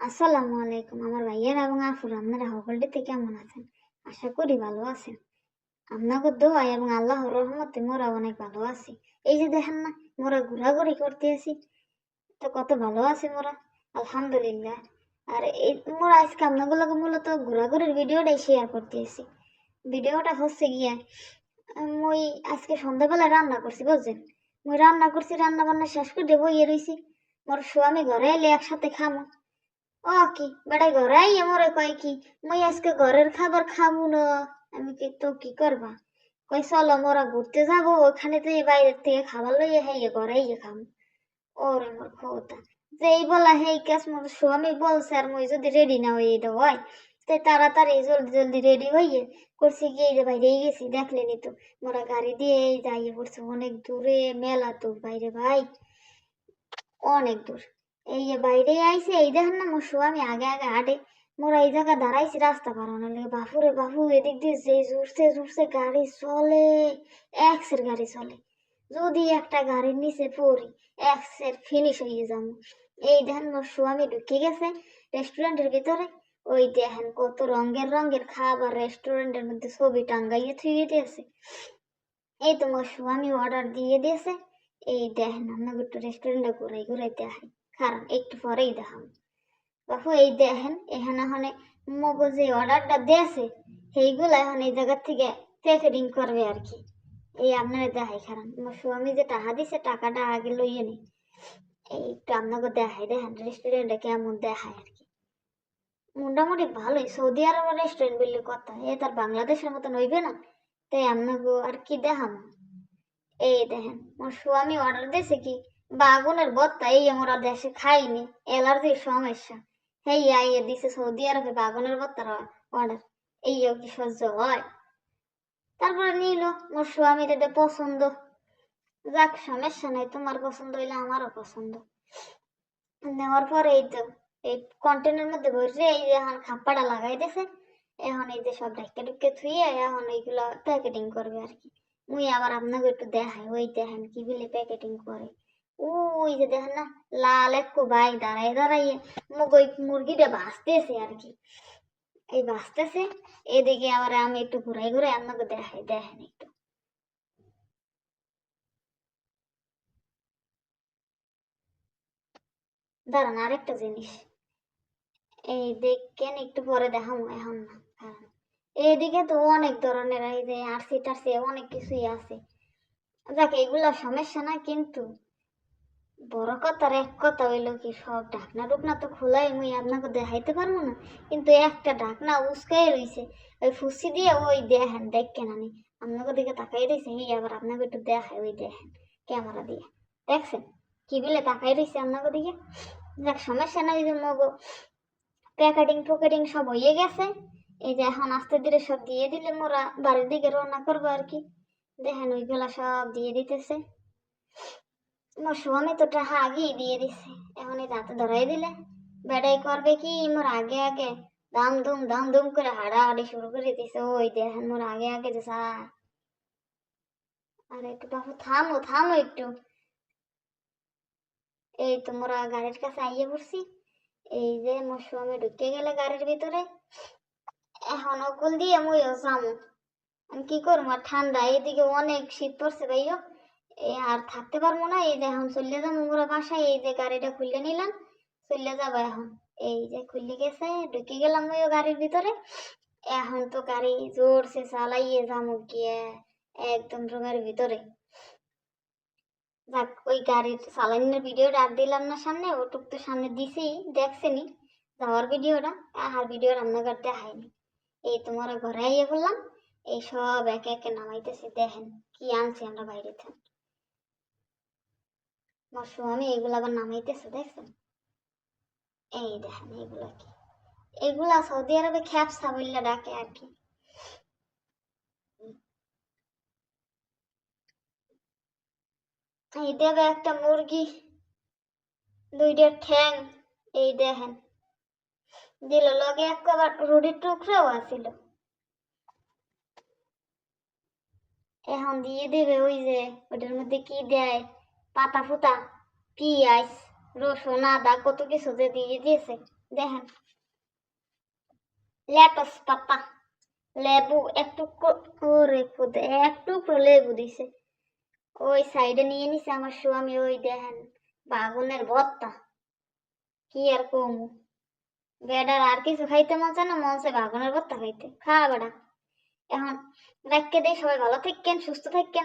আসসালামু আলাইকুম আমার ভাইয়ের এবং আফুর আপনারা সকলটিতে কেমন আছেন? আশা করি ভালো আছেন। আপনাকে দোয়া এবং আল্লাহর রহমতে মোরা অনেক ভালো আছি। এই যে দেখেন না, মোরা ঘোরাঘুরি করতে আছি। তো কত ভালো আছে মোরা, আলহামদুলিল্লাহ। আর এই মোরা আজকে আপনাগুলোকে মূলত ঘোরাঘুরির ভিডিওটাই শেয়ার করতে আছি। ভিডিওটা হচ্ছে গিয়া, মই আজকে সন্ধ্যাবেলা রান্না করছি, বুঝছেন? মই রান্না করছি রান্না বান্না শেষ করে বইয়ে রইছি। মোর স্বামী ঘরে এলে একসাথে খামো। কি বেটা ঘরে আইয়ে মরে কয় কি মুই আজকে ঘরের খাবার খাব না আমি কি তো কি করবা কই চলো মোরা ঘুরতে যাব ওখানে তো বাইরের থেকে খাবার লইয়ে হেয়ে ঘরে আইয়ে খাব ওরে মোর খোতা যেই বলা হেই কাজ মোর স্বামী বলছে আর মুই যদি রেডি না হয়ে এটা হয় তাই তাড়াতাড়ি জলদি জলদি রেডি হইয়ে করছি গিয়ে যে বাইরে গেছি দেখলেনি তো মোরা গাড়ি দিয়ে যাইয়ে পড়ছে অনেক দূরে মেলা তো বাইরে ভাই অনেক দূর এই যে বাইরে আইছে, এই দেখেন না মোর স্বামী আগে আগে হাঁটে মোরা এই জায়গা দাঁড়াইছি রাস্তা বাড়ানোর লেগে। বাপুরে বাপু, এদিক দিয়ে যে জুড়ছে জুড়ছে গাড়ি চলে, এক্সের গাড়ি চলে। যদি একটা গাড়ির নিচে পড়ি, এক্সের ফিনিশ হয়ে যাব। এই দেখেন মোর স্বামী ঢুকে গেছে রেস্টুরেন্টের ভিতরে। ওই দেখেন কত রঙের রঙের খাবার রেস্টুরেন্টের মধ্যে ছবি টাঙ্গাইয়ে থুয়ে দিয়েছে। এই তো মোর স্বামী অর্ডার দিয়ে দিয়েছে। এই দেখেন, আপনাকে একটু রেস্টুরেন্টে ঘুরাই ঘুরাই দেখাই কারণ একটু পরেই দেখাম বাপু, এই দেখেন, এখানে এখানে মগো যে অর্ডারটা দিয়েছে, সেইগুলো এখন এই জায়গার থেকে প্যাকেটিং করবে আর কি। এই আপনারা দেখাই, কারণ আমার স্বামী যে টাকা দিছে টাকাটা আগে লইয়ে নি। এই একটু আপনাকে দেখাই, দেখেন রেস্টুরেন্টে কেমন দেখায় আর কি। মোটামুটি ভালোই, সৌদি আরবের রেস্টুরেন্ট বললে কথা এ তার বাংলাদেশের মতন হইবে না। তাই আপনাকে আর কি দেখাম এই দেখেন, আমার স্বামী অর্ডার দিয়েছে কি বাগুনের বত্তা এই আমরা দেশে খাইনি অ্যালার্জির সমস্যা। হেই আইয়ে দিছে সৌদি আরবে বাগুনের বত্তার অর্ডার এই কি সহ্য হয়? তারপরে নিল, মোর স্বামীর এটা পছন্দ। যাক, সমস্যা নাই, তোমার পছন্দ হইলে আমারও পছন্দ। নেওয়ার পরে এই তো, এই কন্টেনার মধ্যে বসে এই যে এখন খাপ্পাটা লাগাই দিয়েছে এখন এই যে সব ডাক্কে ডুক্কে থুয়ে এখন এইগুলো প্যাকেটিং করবে আর কি। মুই আবার আপনাকে একটু দেখাই, ওই দেখেন কি বলে প্যাকেটিং করে। ওই যে দেখেন না লাল একটু বাইক দাঁড়াই দাঁড়াইয়ে ওই মুরগিটা ভাসতেছে আর কি এই ভাসতেছে এদিকে আবার আমি একটু ঘুরাই ঘুরাই আপনাকে দেখাই দেখেন একটু দাঁড়ান আরেকটা জিনিস এই দেখেন একটু পরে দেখাম এখন না এইদিকে তো অনেক ধরনের এই যে আরসি টারসি অনেক কিছুই আছে দেখ এগুলা সমস্যা না কিন্তু বড় কথার এক কথা হইল কি, সব ঢাকনা টুকনা তো খোলাই, মুই আপনাকে দেখাইতে পারব না। কিন্তু একটা ঢাকনা উস্কাই রইছে, ওই ফুসি দিয়ে ওই দেখেন দেখেন আমি আপনাকে দিকে তাকাই রইছে, এই আবার আপনাকে একটু দেখাই, ওই দেখেন, ক্যামেরা দিয়ে। দেখছেন? কি বলে তাকাই রইছে আপনাকে দিকে? দেখ সমস্যা নাই যে মগো। প্যাকেটিং ফ্যাকেটিং সব হয়ে গেছে। এই যে এখন আস্তে ধীরে সব দিয়ে দিলে মোরা বাড়ির দিকে রওনা করব আর কি। দেখেন ওইগুলা সব দিয়ে দিতেছে। মোর তো টাকা আগেই দিয়ে দিছে এখন এই রাতে ধরাই দিলে বেড়াই করবে কি মোর আগে আগে দাম দুম দাম দুম করে হাড়াহাড়ি শুরু করে দিছে ওই দেখেন মোর আগে আগে যে সা আরে একটু বাবু থামো থামো একটু এই তো মোরা গাড়ির কাছে আইয়ে পড়ছি এই যে মোর স্বামী ঢুকে গেলে গাড়ির ভিতরে এখন ওগুল দিয়ে মুইও যামু আমি কি করব ঠান্ডা এইদিকে অনেক শীত পড়ছে ভাইও এই আর থাকতে পারব না, এই যে এখন চলে যাব মোরা বাসায়, এই যে গাড়িটা খুলে নিলাম, চলে যাব এখন। এই যে খুলে গেছে, ঢুকে গেলাম ওই গাড়ির ভিতরে। এখন তো গাড়ি জোরসে চালাইয়ে যাব গিয়ে, একদম রুমের ভিতরে। যাক, ওই গাড়ির চালানোর ভিডিওটা আর দিলাম না সামনে, ওটুক তো সামনে দিছি দেখছেনি যাওয়ার ভিডিওটা, আর ভিডিও রান্নাঘর দেখায়নি এই তোমার ঘরে আইয়ে বললাম, এই সব একে একে নামাইতেছি, দেখেন কি আনছি আমরা বাইরে থেকে। আমার স্বামী এগুলো আবার নামাইতেছে, দেখছেন? এই দেখেন, এগুলা কি? এগুলা সৌদি আরবে খ্যাপসা বললে ডাকে আর কি। এই দেবে একটা মুরগি, দুইটা ঠ্যাং, এই দেখেন। দিল লগে একবার রুটির টুকরাও আছিল। এখন দিয়ে দেবে ওই যে, ওটার মধ্যে কি দেয়? পাতা ফুতা পিঁয়াজ, রসুন, আদা, কত কিছু যে দিয়ে দিয়েছে, দেখেন। লেটস পাতা লেবু একটু ওরে খুদে একটু লেবু দিছে। ওই সাইডে নিয়ে নিছে আমার স্বামী, ওই দেখেন, বাগুনের ভর্তা। কি আর কমু। বেডার আর কিছু খাইতে মন চায় না, মন চায় বাগুনের ভর্তা খাইতে। খা বেড়া। এখন রাখকে দিয়ে সবাই ভালো থাকেন সুস্থ থাকেন